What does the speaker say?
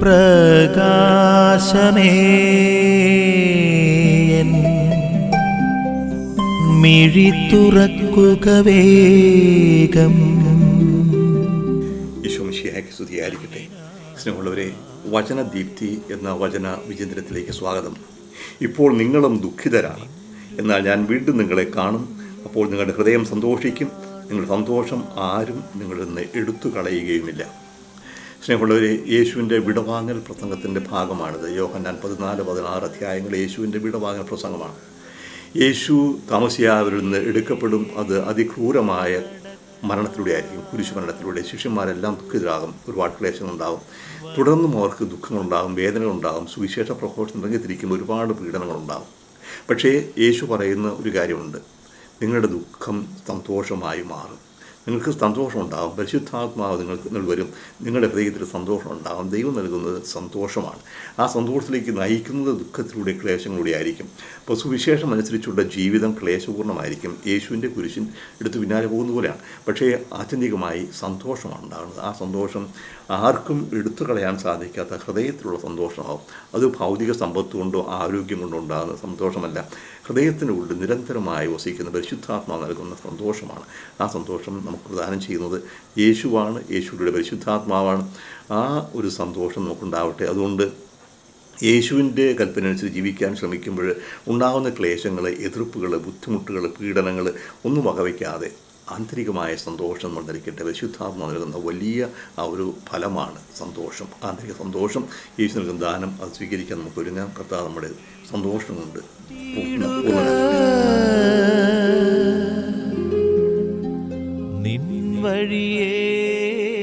പ്രകാശമേ. മിഴി തുറക്കുക വേഗം. ഈശോമിഷിയായ്ക്ക് സ്തുതിയായിരിക്കട്ടെ. സ്നേഹമുള്ളവരെ വചനദീപ്തി എന്ന വചന വിചിന്തനത്തിലേക്ക് സ്വാഗതം. ഇപ്പോൾ നിങ്ങളും ദുഃഖിതരാണ്. എന്നാൽ ഞാൻ വീണ്ടും നിങ്ങളെ കാണും. അപ്പോൾ നിങ്ങളുടെ ഹൃദയം സന്തോഷിക്കും. നിങ്ങളുടെ സന്തോഷം ആരും നിങ്ങളിൽ നിന്ന് എടുത്തു കളയുകയുമില്ല സ്നേഹമുള്ളവരെ യേശുവിന്റെ വിടവാങ്ങൽ പ്രസംഗത്തിന്റെ ഭാഗമാണിത്. യോഹന്നാൻ പതിനാല് പതിനാറ് അധ്യായങ്ങൾ യേശുവിന്റെ വിടവാങ്ങൽ പ്രസംഗമാണ്. യേശു താമസിയാവരിൽ നിന്ന് എടുക്കപ്പെടും. അത് അതിക്രൂരമായ മരണത്തിലൂടെ ആയിരിക്കും കുരിശു മരണത്തിലൂടെ ശിഷ്യന്മാരെല്ലാം ദുഃഖിതരാകും. ഒരുപാട് ക്ലേശങ്ങളുണ്ടാകും. തുടർന്നും അവർക്ക് ദുഃഖങ്ങളുണ്ടാകും വേദനകളുണ്ടാകും സുവിശേഷ പ്രഘോഷം രംഗത്തിരിക്കുമ്പോൾ ഒരുപാട് പീഡനങ്ങളുണ്ടാകും. പക്ഷേ യേശു പറയുന്ന ഒരു കാര്യമുണ്ട്. നിങ്ങളുടെ ദുഃഖം സന്തോഷമായി മാറും. നിങ്ങൾക്ക് സന്തോഷമുണ്ടാകും പരിശുദ്ധാത്മാവ് നിങ്ങൾക്ക് നിങ്ങൾ വരും. നിങ്ങളുടെ ഹൃദയത്തിൽ സന്തോഷം ഉണ്ടാകും ദൈവം നൽകുന്നത് സന്തോഷമാണ്. ആ സന്തോഷത്തിലേക്ക് നയിക്കുന്നത് ദുഃഖത്തിലൂടെ ക്ലേശങ്ങളിലൂടെ ആയിരിക്കും. അപ്പോൾ സുവിശേഷം അനുസരിച്ചുള്ള ജീവിതം ക്ലേശപൂർണമായിരിക്കും യേശുവിന്റെ കുരിശിൻ എടുത്ത് പിന്നാലെ പോകുന്ന പോലെയാണ്. പക്ഷേ ആത്യന്തികമായി സന്തോഷമാണ് ഉണ്ടാകുന്നത്. ആ സന്തോഷം ആർക്കും എടുത്തു കളയാൻ സാധിക്കാത്ത ഹൃദയത്തിലുള്ള സന്തോഷമാവും. അത് ഭൗതിക സമ്പത്ത് കൊണ്ടോ ആരോഗ്യം കൊണ്ടോ ഉണ്ടാകുന്ന സന്തോഷമല്ല. ഹൃദയത്തിനുള്ളിൽ നിരന്തരമായി വസിക്കുന്ന പരിശുദ്ധാത്മാവ് നൽകുന്ന സന്തോഷമാണ്. ആ സന്തോഷം നമുക്ക് പ്രദാനം ചെയ്യുന്നത് യേശുവാണ് യേശുവിലൂടെ പരിശുദ്ധാത്മാവാണ്. ആ ഒരു സന്തോഷം നമുക്കുണ്ടാവട്ടെ. അതുകൊണ്ട് യേശുവിന്റെ കൽപ്പന അനുസരിച്ച് ജീവിക്കാൻ ശ്രമിക്കുമ്പോൾ ഉണ്ടാകുന്ന ക്ലേശങ്ങൾ എതിർപ്പുകൾ ബുദ്ധിമുട്ടുകൾ പീഡനങ്ങൾ ഒന്നും വകവയ്ക്കാതെ ആന്തരികമായ സന്തോഷം നമ്മൾ ധരിക്കട്ടെ പരിശുദ്ധാത്മ നൽകുന്ന വലിയ ആ ഒരു ഫലമാണ് സന്തോഷം. ആന്തരിക സന്തോഷം യേശു നൽകുന്ന ദാനം അത് സ്വീകരിക്കാൻ നമുക്ക് ഒരുങ്ങാം. കർത്താവ് നമ്മുടെ സന്തോഷമുണ്ട്. yeah.